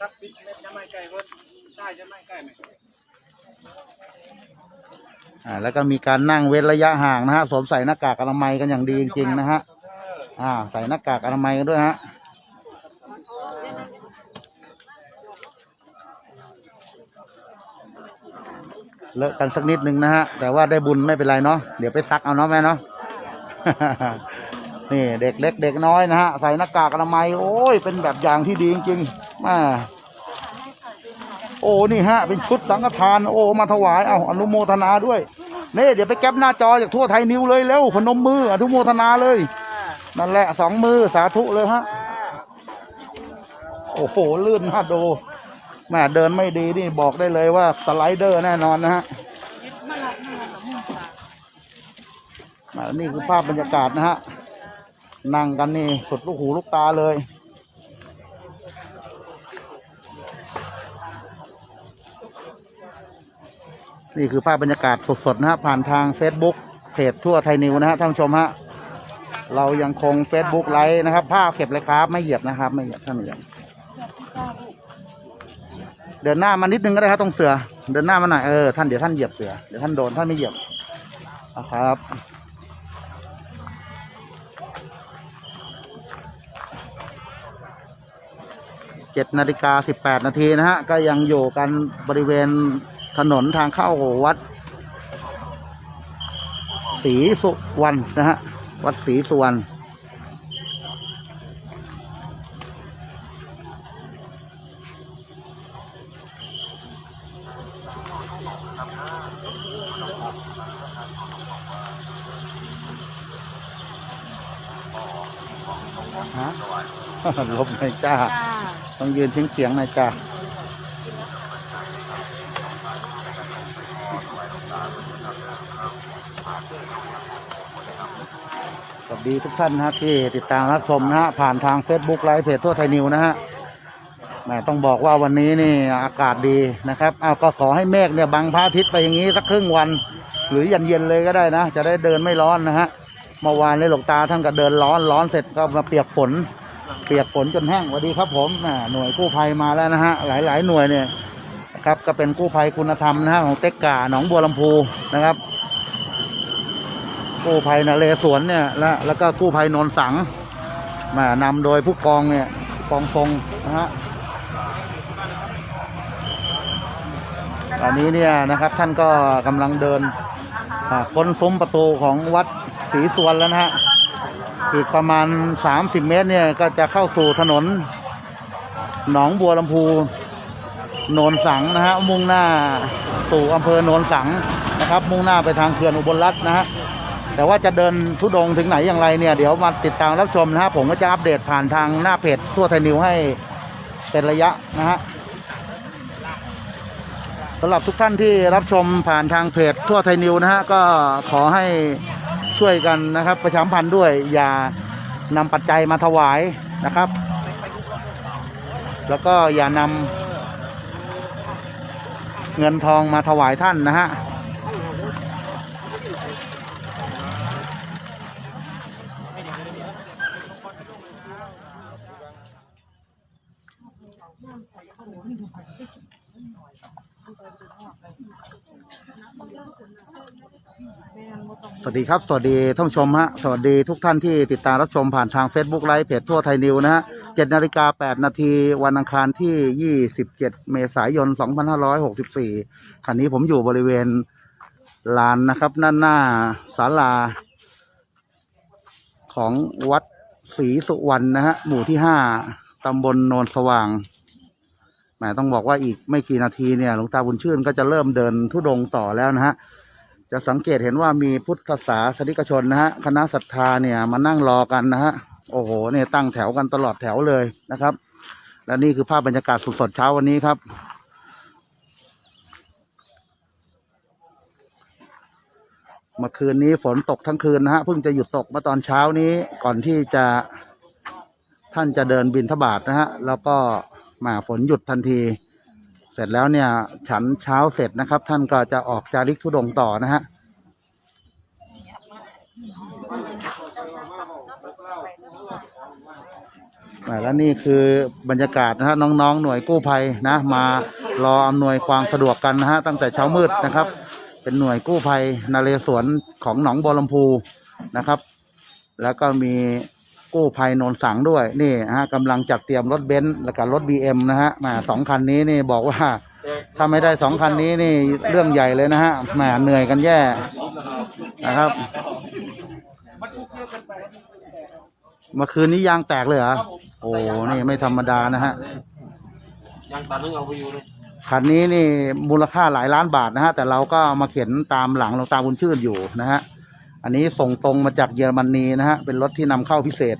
ตักปิดเม็ดจะไม่ไก่เพิ่นได้จะไม่ไก่ไหมอ่าแล้วก็มีการนั่งเว้นระยะห่างนะฮะสวมใส่หน้ากากอนามัยกันอย่างดีจริงๆนะฮะอ่าใส่หน้ากากอนามัยกันด้วยฮะเลอะกันสักนิดนึงนะฮะ แต่ว่าได้บุญไม่เป็นไรเนาะเดี๋ยวไปซักเอาเนาะแม่เนาะนี่เด็กเล็กเด็กน้อยนะฮะ ใส่หน้ากากอนามัยโอ้ยเป็นแบบอย่างที่ดีจริงๆ อ่าโอ้นี่ฮะ เป็นชุดสังฆทาน โอ้มาถวายเอาอนุโมทนาด้วยนี่เดี๋ยวไปแก็บหน้าจอจากทั่วไทยนิวเลยเร็วพนมมืออนุโมทนาเลย นั่นแหละสองมือสาธุเลยฮะโอ้โหลื่นฮะดูแม่เดินไม่ดีนี่บอกได้เลยว่าสไลเดอร์แน่นอนนะฮะนี่คือภาพบรรยากาศนะฮะนั่งกันนี่สุดลูกหูลูกตาเลย นี่คือภาพบรรยากาศสดๆนะฮะผ่านทาง Facebook เพจทั่วไทยนิวนะฮะท่านผู้ชมฮะเรายังคง Facebook ไลฟ์นะครับภาเก็บเลยครับ ไม่เหยียบนะครับ ไม่เหยียบท่านเหยียบเดินหน้ามานิดนึงก็ได้ครับตรงเสือ เดินหน้ามาหน่อยเออท่านเดี๋ยวท่านเหยียบเสือเดี๋ยวท่านโดนท่านไม่เหยียบเอาครับเจ็ดนาฬิกาสิบแปดนาทีนะฮะก็ยังอยู่กันบริเวณ ถนนทางเข้าวัดศรีสุวรรณนะฮะ วัดศรีสุวรรณฮะลบหน่อยจ้า ต้องยืนเฉียงเฉียงๆหน่อยจ้า สดีทุกท่านนะฮะที่ติดตามรับชมนะฮะผ่านทาง Facebook ไลฟ์เพจทั่วไทยนิวนะฮะแหมต้องบอกว่าวันนี้นี่อากาศดีนะครับเอาก็ขอให้เมฆเนี่ยบังพระอาทิตย์ไปอย่างนี้สักครึ่งวัน หรือเย็นๆเลยก็ได้นะ จะได้เดินไม่ร้อนนะฮะเมื่อวานในหลวงตาท่านก็เดินร้อนร้อนเสร็จก็มาเปียกฝน เปียกฝนจนแห้งสวัสดีครับผมอ่าหน่วยกู้ภัยมาแล้วนะฮะหลาย ๆ หน่วยเนี่ยนะครับก็เป็นกู้ภัยคุณธรรมนะฮะของเต็กกาหนองบัวลำพูนะครับ กู้ภัยนเรศวรเนี่ยและแล้วก็กู้ภัยนนสังมานำโดยผู้กองเนี่ยกองทรงนะฮะตอนนี้เนี่ยนะครับท่านก็กำลังเดินค้นซุ้มประตูของวัดศรีสวนแล้วนะฮะอีกประมาณ 30 เมตรเนี่ยก็จะเข้าสู่ถนน หนองบัวลำพูโนนสังนะฮะมุ่งหน้าสู่อำเภอโนนสังนะครับ มุ่งหน้าไปทางเขื่อนอุบลรัตน์นะฮะ แต่ว่าจะเดินทุดงถึงไหนอย่างไรเนี่ยเดี๋ยวมาติดตามรับชมนะฮะผมก็จะอัปเดตผ่านทางหน้าเพจทั่วไทยนิวให้เป็นระยะนะฮะสำหรับทุกท่านที่รับชมผ่านทางเพจทั่วไทยนิวนะฮะก็ขอให้ช่วยกันนะครับ ประชามพันธ์ด้วยอย่านำปัจจัยมาถวายนะครับ แล้วก็อย่านำเงินทองมาถวายท่านนะฮะ สวัสดีครับ สวัสดีท่านผู้ชมฮะ สวัสดีทุกท่านที่ติดตามรับชมผ่านทาง Facebook ไลฟ์เพจทั่วไทยนิวนะฮะ7นาฬิกา8นาทีวันอังคารที่27เมษายน2564คันนี้ผมอยู่บริเวณลานนะครับด้านหน้าศาลา ของวัดศรีสุวรรณนะฮะ หมู่ที่5ตำบลโนนสว่างแหมต้องบอกว่าอีกไม่กี่นาทีเนี่ยหลวงตาบุญชื่นก็จะเริ่มเดินทุดงต่อแล้วนะฮะ จะสังเกตเห็นว่ามีพุทธศาสนิกชนนะฮะคณะศรัทธาเนี่ยมานั่งรอกันนะฮะโอ้โหเนี่ยตั้งแถวกันตลอดแถวเลยนะครับ และนี่คือภาพบรรยากาศสดๆเช้าวันนี้ครับเมื่อคืนนี้ฝนตกทั้งคืนนะฮะเพิ่งจะหยุดตกมื่อตอนเช้านี้ก่อนที่จะท่านจะเดินบินทบาทนะฮะแล้วก็มาฝนหยุดทันที เสร็จแล้วเนี่ยฉันเช้าเสร็จนะครับ ท่านก็จะออกจาริกธุดงต่อนะฮะแล้วนี่คือบรรยากาศนะฮะน้องๆ หน่วยกู้ภัยนะ มารออำนวยความสะดวกกันนะฮะตั้งแต่เช้ามืดนะครับ เป็นหน่วยกู้ภัยนาเรศวรของหนองบัวลำพูนะครับ แล้วก็มี กู้ภัยนนสังด้วยนี่ฮะกำลังจัดเตรียมรถเบนซ์แล้วก็รถบีเอ็มนะฮะมาสองคันนี้นี่บอกว่าถ้าไม่ได้สองคันนี้นี่เรื่องใหญ่เลยนะฮะแหมเหนื่อยกันแย่นะครับเมื่อคืนนี้ยางแตกเลยเหรอโอ้นี่ไม่ธรรมดานะฮะยังตานึงเอาไปอยู่เลยคันนี้นี่มูลค่าหลายล้านบาทนะฮะแต่เราก็มาเขียนตามหลังหลวงตาบุญชื่นอยู่นะฮะ อันนี้ส่งตรงมาจากเยอรมนีนะฮะ เป็นรถที่นำเข้าพิเศษ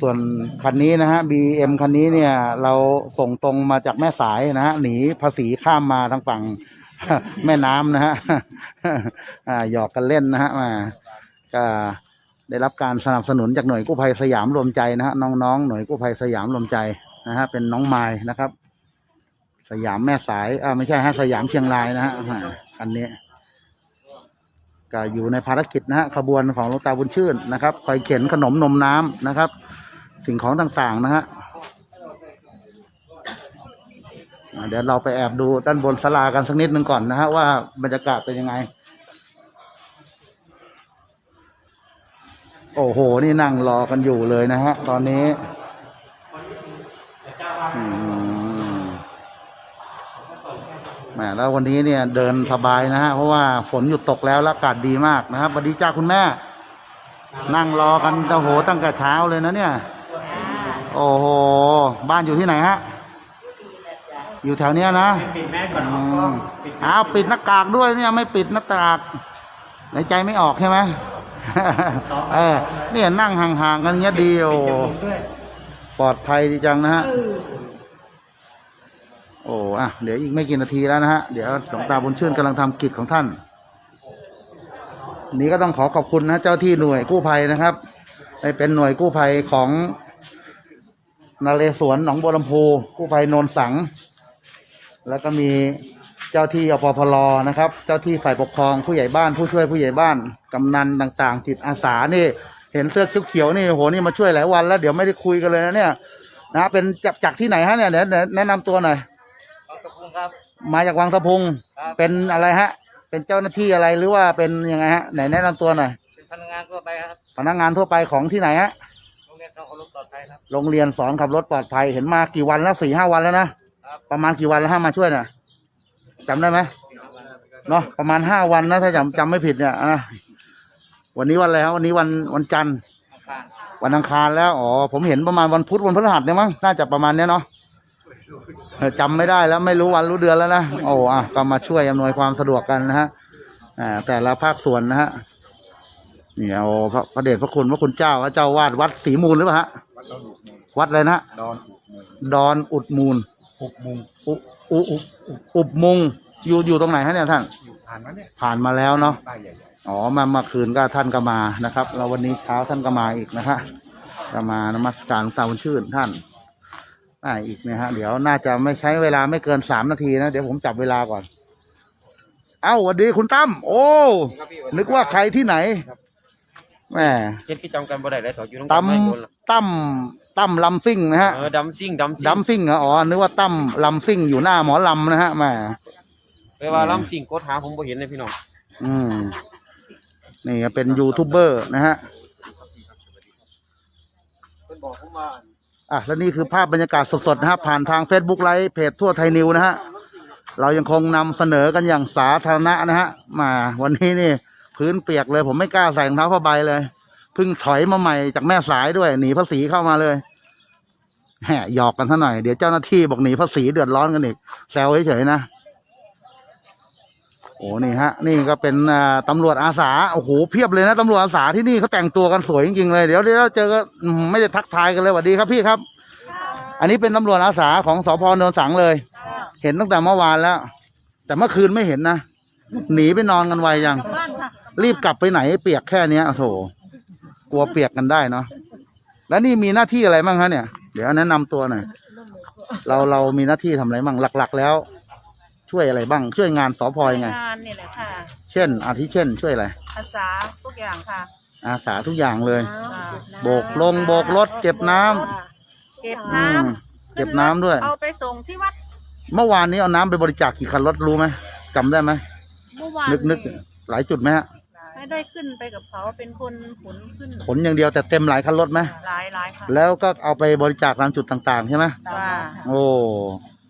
ส่วนคันนี้นะฮะ BM คันนี้เนี่ย เราส่งตรงมาจากแม่สายนะฮะ หนีภาษีข้ามมาทางฝั่งแม่น้ำนะฮะอ่าหยอกกันเล่นนะฮะมาก็ได้รับการสนับสนุนจากหน่วยกู้ภัยสยามรวมใจนะฮะน้องๆหน่วยกู้ภัยสยามรวมใจนะฮะเป็นน้องไม้นะครับ สยามแม่สายอ่าไม่ใช่ฮะสยามเชียงรายนะฮะอันนี้ ก็อยู่ในภารกิจนะฮะขบวนของหลวงตาบุญชื่นนะครับคอยเข็นขนมนมน้ำนะครับ สิ่งของต่างๆนะฮะอ่าเดี๋ยวเราไปแอบดูด้านบนศาลากันสักนิดหนึ่งก่อนนะฮะว่าบรรยากาศเป็นยังไง โอ้โห นี่นั่งรอกันอยู่เลยนะฮะตอนนี้ แหมแล้ววันนี้เนี่ยเดินสบายนะฮะเพราะว่าฝนหยุดตกแล้วและอากาศดีมากนะครับสวัสดีจ้าคุณแม่ นั่งรอกันโอ้โหตั้งแต่เช้าเลยนะเนี่ย โอ้โห บ้านอยู่ที่ไหนฮะ อยู่แถวเนี้ยนะปิดแม่ก่อนอืมอ้าวปิดหน้ากากด้วยเนี่ยไม่ปิดหน้ากากในใจไม่ออกใช่ไหม เออเนี่ยนั่งห่างๆกันเงี้ยดีโอปลอดภัยดีจังนะฮะ โอ้อะเดี๋ยวอีกไม่กี่นาทีแล้วนะฮะเดี๋ยวหลวงตาบุญชื่นกำลังทำกิจของท่าน นี้ก็ต้องขอขอบคุณนะเจ้าที่หน่วยกู้ภัยนะครับได้เป็นหน่วยกู้ภัยของนาเรศวรหนองบัวลำพูกู้ภัยโนนสัง แล้วก็มีเจ้าที่อปพลนะครับ เจ้าที่ฝ่ายปกครองผู้ใหญ่บ้านผู้ช่วยผู้ใหญ่บ้านกำนันต่างๆจิตอาสานี่ เห็นเสื้อเขียวๆนี่โอ้โหนี่มาช่วยหลายวันแล้วเดี๋ยวไม่ได้คุยกันเลยนะเนี่ยนะเป็นจากจากที่ไหนฮะเนี่ยเดี๋ยวแนะนำตัวหน่อย ขอบคุณครับ มาจากวังสะพุง ครับ เป็นอะไรฮะ เป็นเจ้าหน้าที่อะไรหรือว่าเป็นยังไงฮะไหนแนะนำตัวหน่อยเป็นพนักงานทั่วไปครับพนักงานทั่วไปของที่ไหนฮะโรงเรียนเขาเคารพปลอดภัยครับ โรงเรียนสอนขับรถปลอดภัยเห็นมากี่วันแล้วสี่ห้าวันแล้วนะครับ ประมาณกี่วันแล้วฮะมาช่วยน่ะจำได้ไหมเนาะประมาณห้าวันนะถ้าจำจำไม่ผิดเนี่ยอะวันนี้วันอะไรครับวันนี้วันวันจันทร์ข้างวันอังคารแล้ว อ๋อ ผมเห็นประมาณวันพุธวันพฤหัสเนี่ยมั้ง น่าจะประมาณเนี้ยเนาะเออ จำไม่ได้แล้วไม่รู้วันรู้เดือนแล้วนะโอ้อะก็มาช่วยอำนวยความสะดวกกันนะฮะอ่าแต่ละภาคส่วนนะฮะนี่เอาพระพระเดชพระคุณพระคุณเจ้าพระเจ้าวาดวัดศรีมูลหรือเปล่าฮะวัดอะไรนะดอนดอนอุดมูลหุบมุงอุอุอุอุอุบมุงอยู่อยู่ตรงไหนฮะเนี่ยท่าน อยู่ผ่านมาเนี่ยผ่านมาแล้วเนาะป้ายใหญ่อ๋อมาเมื่อคืนก็ท่านก็มานะครับ แล้ววันนี้เช้าท่านก็มาอีกนะฮะก็มานมัสการหลวงตาบุญชื่นท่าน อ่าอีกนะฮะเดี๋ยวน่าจะไม่ใช้เวลาไม่เกินสามนาทีนะ เดี๋ยวผมจับเวลาก่อน เอ้าสวัสดีคุณตั้มโอ้ๆครับพี่นึกว่าใครที่ไหนแหมเจ็ดพี่จำกันบ่ได้เลยต่ออยู่ตรงตั้มตั้มตั้มลำซิ่งนะฮะเออดำซิ่งดำซิ่งดำซิ่งเหรออ๋อนึกว่าตั้มลำซิ่งอยู่หน้าหมอลำนะฮะแหมเวลาลำซิ่งกดหาผมบ่เห็นเลยพี่น้องอืมนี่ก็เป็นยูทูบเบอร์นะฮะเป็นบอกผมมา อะและนี่คือภาพบรรยากาศสดๆนะฮะผ่านทาง Facebook ไลฟ์เพจทั่วไทยนิวนะฮะเรายังคงนำเสนอกันอย่างสาธารณะนะฮะมาวันนี้นี่พื้นเปียกเลยผมไม่กล้าใส่รองเท้าผ้าใบเลยเพิ่งถอยมาใหม่จากแม่สายด้วยหนีภาษีเข้ามาเลยแหมหยอกกันซะหน่อยเดี๋ยวเจ้าหน้าที่บอกหนีภาษีเดือดร้อนกันอีกแซวเฉยๆนะ โอ้นี่ฮะ นี่ก็เป็นตำรวจอาสาโอ้โหเพียบเลยนะตำรวจอาสาที่นี่เขาแต่งตัวกันสวยจริงๆเลยเดี๋ยวเดี๋ยวเจอกันอืมไม่ได้ทักทายกันเลยสวัสดีครับพี่ครับ อันนี้เป็นตำรวจอาสาของสพเนินสังเลย เห็นตั้งแต่เมื่อวานแล้ว แต่เมื่อคืนไม่เห็นนะหนีไปนอนกันไวยัง รีบกลับไปไหนเปียกแค่เนี้ยโอ้โถกลัวเปียกกันได้เนาะแล้วนี่มีหน้าที่อะไรบ้างคะเนี่ย เดี๋ยวแนะนำตัวหน่อยเราเรามีหน้าที่ทำอะไรบ้างหลัก ๆ แล้ว ช่วยอะไรบ้าง ช่วยงานสพยังไง งานนี่แหละค่ะ เช่น อาทิเช่น ช่วยอะไร ภาษาทุกอย่างค่ะอาสาทุกอย่างเลยน้ำโบกลงโบกรถเก็บน้ำเก็บอืน้มเก็บน้ำด้วยำเอาไปส่งที่วัดเมื่อวานนี้เอาน้ำไปบริจาคกี่คันรถรู้ไหมจำได้ไหมเมื่อวานนึกนึกหลายจุดไหมฮะไม่ได้ขึ้นไปกับเขาเป็นคนขนขึ้นขนอย่างเดียวแต่เต็มหลายคันรถไหมหลายหลายค่ะแล้วก็เอาไปบริจาคตามจุดต่างๆใช่ไหมว่าโอ้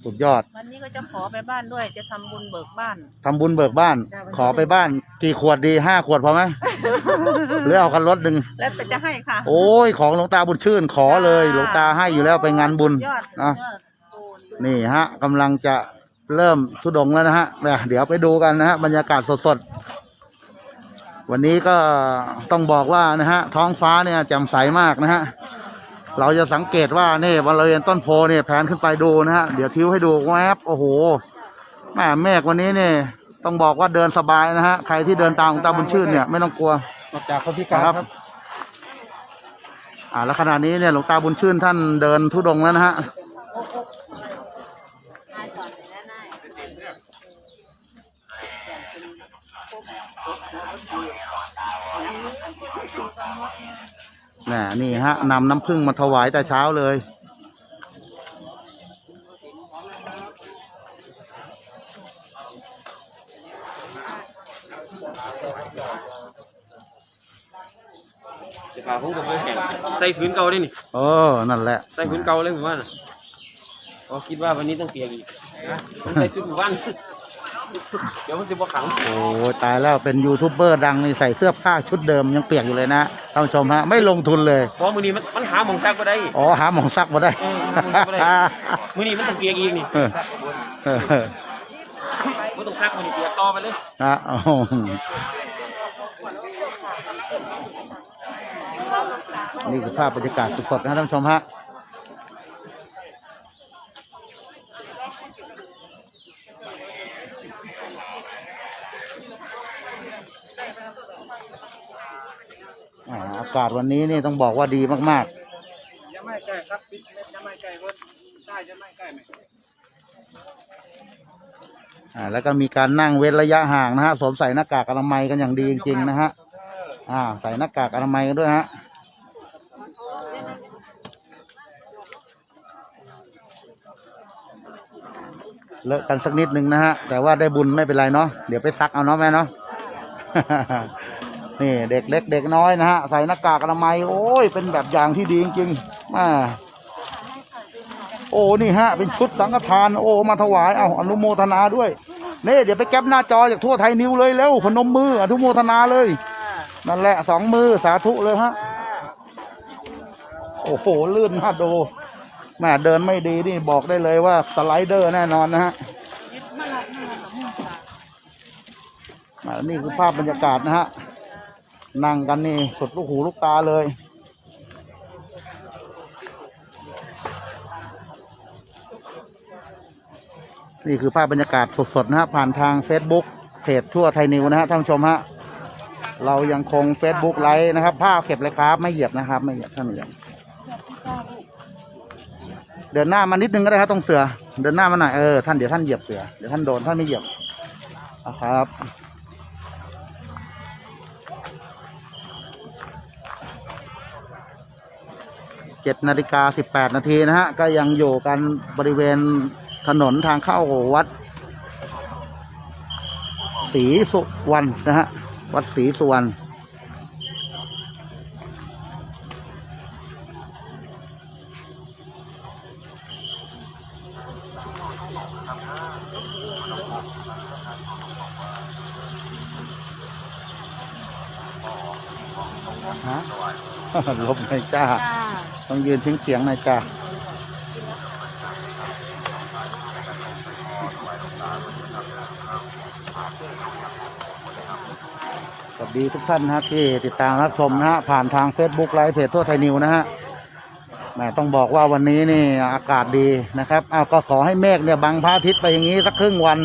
สุดยอด วันนี้ก็จะขอไปบ้านด้วย จะทำบุญเบิกบ้าน ทำบุญเบิกบ้าน ขอไปบ้าน กี่ขวดดีห้าขวดพอไหม หรือเอาคันรถหนึ่ง แล้วแต่จะให้ค่ะโอ้ย ของหลวงตาบุญชื่น ขอเลย หลวงตาให้อยู่แล้วไปงานบุญ ยอดนะ ยอดนี่ฮะกำลังจะเริ่มทุดงค์แล้วนะฮะเนี่ยเดี๋ยวไปดูกันนะฮะบรรยากาศสดๆ วันนี้ก็ต้องบอกว่านะฮะท้องฟ้าเนี่ยแจ่มใสมากนะฮะ เราจะสังเกตว่านี่บริเวณต้นโพเนี่ยแผนขึ้นไปดูนะฮะเดี๋ยวทิ้วให้ดูแวบโอ้โหแม่เมฆวันนี้เนี่ยต้องบอกว่าเดินสบายนะฮะใครที่เดินตามหลวงตาบุญชื่นเนี่ยไม่ต้องกลัวนอกจากคนพิการครับครับอ่าแล้วขณะนี้เนี่ยหลวงตาบุญชื่นท่านเดินทุดงค์แล้วนะฮะ น่นี่ฮะนำน้ำผึ้งมาถวายแต่เช้าเลยเสื้อผ้าผมก็บ่แข็งใส่พื้นเก่าได้นี่เออ นั่นแหละ ใส่พื้นเก่าเลยผมว่าน่ะก็คิดว่าวันนี้ต้องเปียกอีกนะผมใส่ชุดหมู่บ้าน เดี๋ยวมันจะบ่ขังโอ้ยตายแล้วเป็นยูทูบเบอร์ดังนี่ใส่เสื้อผ้าชุดเดิมยังเปียกอยู่เลยนะท่านผู้ชมฮะไม่ลงทุนเลยเพราะมือนี้มันมันหาหมองซักบ่ได้อ๋อหาหมองซักมาได้เออหาหม่องซักบ่ได้มือนี้มันต้องเปียกอีกนี่เออเออบ่ต้องซักมือนี้เปียกต่อไปเลยนะโอ้โหนี่คือภาพบรรยากาศสดๆนะท่านผู้ชมฮะ อากาศวันนี้นี่ต้องบอกว่าดีมากยังไม่ใกล้ครับยังไม่ใกล้ว่าได้จะไม่ใกล้ไหมอ่าแล้วก็มีการนั่งเว้นระยะห่างนะฮะสวมใส่หน้ากากอนามัยกันอย่างดีจริงๆนะฮะอ่าใส่หน้ากากอนามัยกันด้วยฮะเลอะกันสักนิดนึงนะฮะแต่ว่าได้บุญไม่เป็นไรเนาะเดี๋ยวไปซักเอาเนาะแม่เนาะ นี่เด็กเล็กเด็กน้อยนะฮะใส่หน้ากากอนามัยโอ้ยเป็นแบบอย่างที่ดีจริงๆอ่าโอ้นี่ฮะเป็นชุดสังฆทานโอ้มาถวายเอาอนุโมทนาด้วยนี่เดี๋ยวไปแก็บหน้าจอจากทั่วไทยนิวเลยเร็วพนมมืออนุโมทนาเลย นั่นแหละสองมือสาธุเลยฮะโอ้โหลื่นน่าดูแม่เดินไม่ดีนี่บอกได้เลยว่าสไลเดอร์แน่นอนนะฮะนี่คือภาพบรรยากาศนะฮะ นั่งกันนี่สุดลูกหูลูกตาเลย นี่คือภาพบรรยากาศสดๆนะฮะผ่านทาง Facebook เพจทั่วไทยนิวนะฮะท่านผู้ชมฮะเรายังคง Facebook ไลฟ์นะครับ ภาพเก็บเลยครับ ไม่เหยียบนะครับ ไม่เหยียบท่านเหยียบเดินหน้ามานิดนึงก็ได้ครับตรงเสือ เดินหน้ามาหน่อยเออท่านเดี๋ยวท่านเหยียบเสือเดี๋ยวท่านโดนท่านไม่เหยียบเอาครับ เจ็ดนาฬิกาสิบแปดนาทีนะฮะ ก็ยังอยู่กันบริเวณถนนทางเข้าวัดศรีสุวรรณนะฮะ วัดศรีสุวรรณฮะลบหน่จ้า ต้องยืนเฉียงเฉียงหน่อยจ้าสวัสดีทุกท่านนะที่ติดตามรับชมนะฮะผ่านทาง Facebook ไลฟ์เพจทั่วไทยนิวนะฮะแหมต้องบอกว่าวันนี้นี่อากาศดีนะครับอ้าวก็ขอให้เมฆเนี่ยบังพระอาทิตย์ไปอย่างนี้สักครึ่งวัน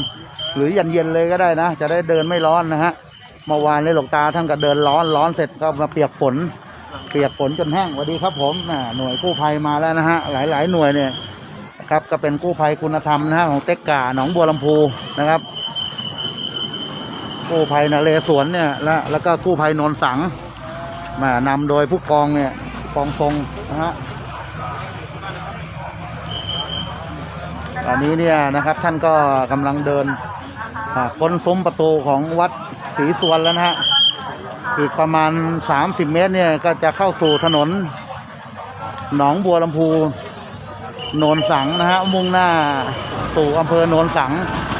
หรือเย็นๆเลยก็ได้นะ จะได้เดินไม่ร้อนนะฮะเมื่อวานนี้หลวงตาท่านก็เดินร้อนร้อนเสร็จก็มาเปียกฝน เปียกฝนจนแห้งสวัสดีครับผมหน่วยกู้ภัยมาแล้วนะฮะหลายๆหน่วยเนี่ยนะครับก็เป็นกู้ภัยคุณธรรมนะฮะของเต็กกาหนองบัวลำพูนะครับ กู้ภัยนเรศวรเนี่ยและแล้วก็กู้ภัยนนสังมานำโดยผู้กองเนี่ยกองทรงนะฮะตอนนี้เนี่ยนะครับท่านก็กำลังเดินอ่าค้นซุ้มประตูของวัดศรีสวนแล้วนะฮะ อีกประมาณ 30 เมตรเนี่ยก็จะเข้าสู่ถนน หนองบัวลำพูโนนสังนะฮะมุ่งหน้าสู่อำเภอโนนสัง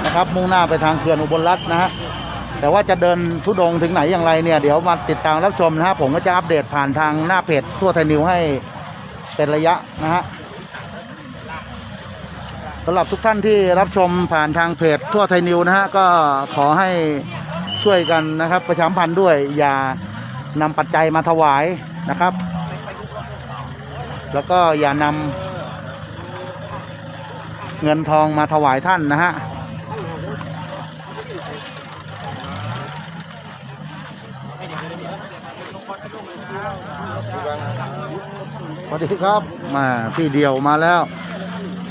นะครับ มุ่งหน้าไปทางเขื่อนอุบลรัตน์นะฮะแต่ว่าจะเดินทุดงถึงไหนอย่างไรเนี่ยเดี๋ยวมาติดตามรับชมนะฮะผมก็จะอัปเดตผ่านทางหน้าเพจทั่วไทยนิวให้เป็นระยะนะฮะสำหรับทุกท่านที่รับชมผ่านทางเพจทั่วไทยนิวนะฮะก็ขอให้ ช่วยกันนะครับ ประชาสัมพันธ์ด้วย อย่านำปัจจัยมาถวายนะครับ แล้วก็อย่านำเงินทองมาถวายท่านนะฮะสวัสดีครับมาพี่เดียวมาแล้ว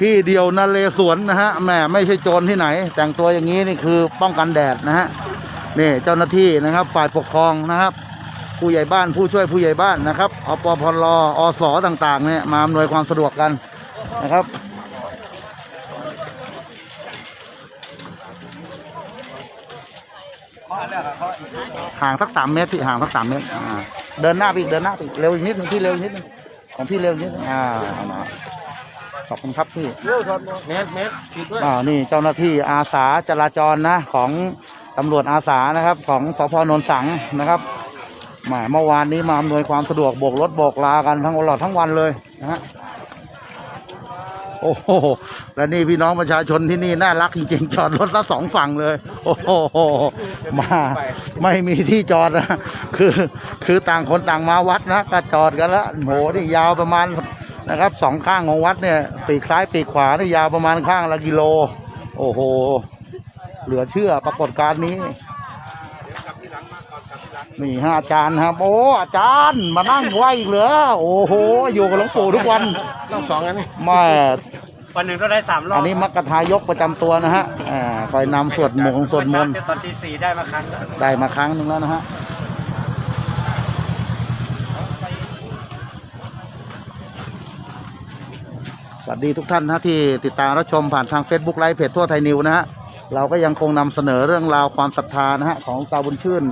พี่เดียวนเรศวรนะฮะแหม่ไม่ใช่โจรที่ไหน แต่งตัวอย่างนี้นี่คือป้องกันแดดนะฮะ นี่เจ้าหน้าที่นะครับ ฝ่ายปกครองนะครับ ผู้ใหญ่บ้านผู้ช่วยผู้ใหญ่บ้านนะครับอปพลอสต่างๆเนี่ยมาอำนวยความสะดวกกันนะครับห่างสักสามเมตรพี่ห่างสักสามเมตรอ่าเดินหน้าไปอีกเดินหน้าไปอีกเร็วอีกนิดนึงพี่เร็วอีกนิดนึงของพี่เร็วอีกนิดนึงอ่าเอามาขอบคุณครับพี่เมตรเมตรผิดด้วยอ่านี่เจ้าหน้าที่อาสาจราจรนะของ ตำรวจอาสานะครับ ของสพนนสังนะครับหมเมื่อวานนี้มาอำนวยความสะดวกโบกรถโบกลากันทั้งตลอดทั้งวันเลยนะฮะโอ้โหและนี่พี่น้องประชาชนที่นี่น่ารักจริงๆจอดรถละสองฝั่งเลย โอ้โหมาไม่มีที่จอดนะคือ คือต่างคนต่างมาวัดนะก็จอดกันละโหนี่ยาวประมาณนะครับสองข้างของวัดเนี่ย ปีกซ้ายปีกขวานี่ยาวประมาณข้างละกิโล โอ้โห เหลือเชื่อปรากฏการณ์นี้นี่ฮะอาจารย์ครับ โอ้อาจารย์มานั่งไหวอีกเหรอโอ้โห อยู่กับหลวงปู่ทุกวันรอบสองกันนี่แมาวันหนึ่งก็ได้สามรอบอันนี้มักกะทายกประจำตัวนะฮะอ่าคอยนำสวดมงสวดมนต์ เช้าตอนตีสี่ได้มาครั้งแล้วได้มาครั้งหนึ่งแล้วนะฮะ สวัสดีทุกท่านนะที่ติดตามรับชมผ่านทาง Facebook ไลฟ์เพจทั่วไทยนิวนะฮะ เราก็ยังคงนำเสนอเรื่องราวความศรัทธานะฮะของตาบุญชื่น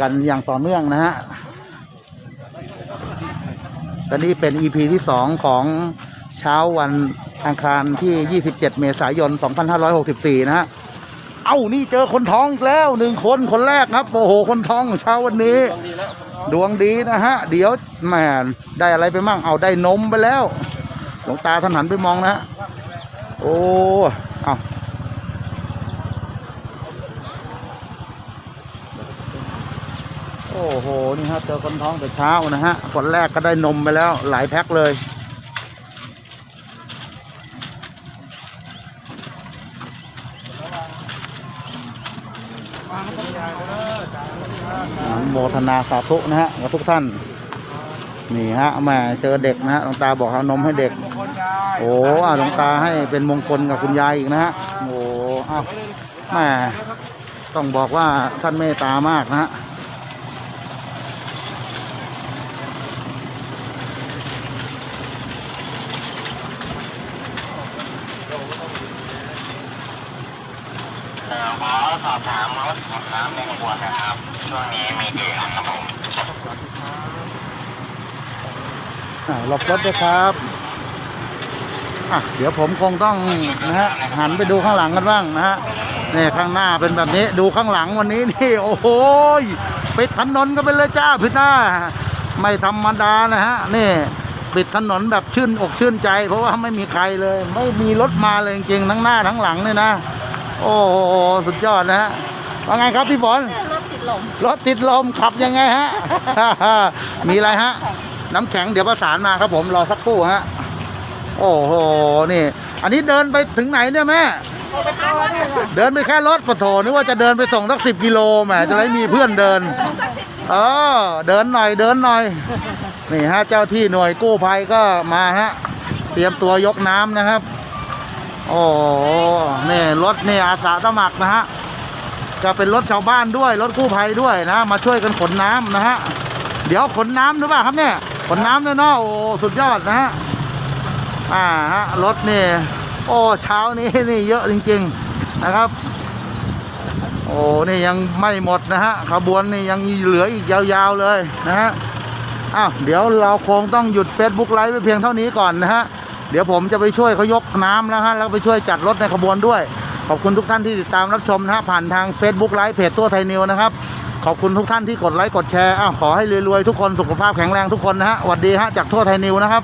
กันอย่างต่อเนื่องนะฮะตอนนี้เป็น EP ที่สองของเช้าวันอังคารที่ 27 เมษายน 2564 นะฮะ เอ้า นี่เจอคนท้องอีกแล้วหนึ่งคน คนแรกครับ โอ้โห คนท้องเช้าวันนี้ต้องดีแล้วดวงดีนะฮะ เดี๋ยวแหมได้อะไรไปมั่ง เอาได้นมไปแล้ว หลวงตาท่านหันไปมองนะฮะ โอ้ เอา อ้โห นี่ฮะเจอคนท้องแต่เช้านะฮะคนแรกก็ได้นมไปแล้วหลายแพ็คเลย โมทนาสาธุนะฮะกับทุกท่าน นี่ฮะแม่เจอเด็กนะฮะหลวงตาบอกเอานมให้เด็ก โอ้อะหลวงตาให้เป็นมงคลกับคุณยายอีกนะฮะ โอ้อ้าวแม่ต้องบอกว่าท่านเมตตามากนะฮะ อะหลบรถด้วยครับอะเดี๋ยวผมคงต้องนะฮะหันไปดูข้างหลังกันบ้างนะฮะนี่ข้างหน้าเป็นแบบนี้ดูข้างหลังวันนี้นี่โอ้โหปิดถนนก็ไปเลยจ้าพี่หน้า ไม่ธรรมดานะฮะนี่ปิดถนนแบบชื่นอกชื่นใจ เพราะว่าไม่มีใครเลย ไม่มีรถมาเลยจริงๆทั้งหน้าทั้งหลังเลยนะ โอ้โหสุดยอดนะฮะ ว่าไงครับพี่ฝนรถติดลมรถติดลมขับยังไงฮะ มีอะไรฮะ น้ำแข็งเดี๋ยวประสานมาครับผมรอสักครู่ฮะ โอ้โหนี่ อันนี้เดินไปถึงไหนเนี่ยแม่เดินไปแค่รถปะโถนึกว่าจะเดินไปส่งสักสิบกิโลแหมจะได้มีเพื่อนเดินเออเดินหน่อยเดินหน่อยนี่ฮะเจ้าที่หน่วยกู้ภัยก็มาฮะ เตรียมตัวยกน้ำนะครับ โอ้โหนี่รถนี่อาสาสมัครนะฮะ จะเป็นรถชาวบ้านด้วยรถกู้ภัยด้วยนะ มาช่วยกันขนน้ำนะฮะเดี๋ยวขนน้ำหรือเปล่าครับเนี่ยขนน้ำด้วยเนาะโอ้สุดยอดนะฮะอ่าฮะรถนี่โอ้เช้านี้นี่เยอะจริง ๆนะครับ โอ้นี่ยังไม่หมดนะฮะขบวนนี่ยังเหลืออีกยาวๆเลยนะฮะอ้าวเดี๋ยวเราคงต้องหยุด Facebook ไลฟ์ไปเพียงเท่านี้ก่อนนะฮะเดี๋ยวผมจะไปช่วยเขายกน้ำแล้วฮะแล้วไปช่วยจัดรถในขบวนด้วย ขอบคุณทุกท่านที่ติดตามรับชมนะฮะผ่านทาง Facebook ไลฟ์เพจตัวไทยนิวนะครับ ขอบคุณทุกท่านที่กดไลค์กดแชร์อ้าวขอให้รวยๆทุกคนสุขภาพแข็งแรงทุกคนนะฮะสวัสดีฮะจากทั่วไทยนิวนะครับ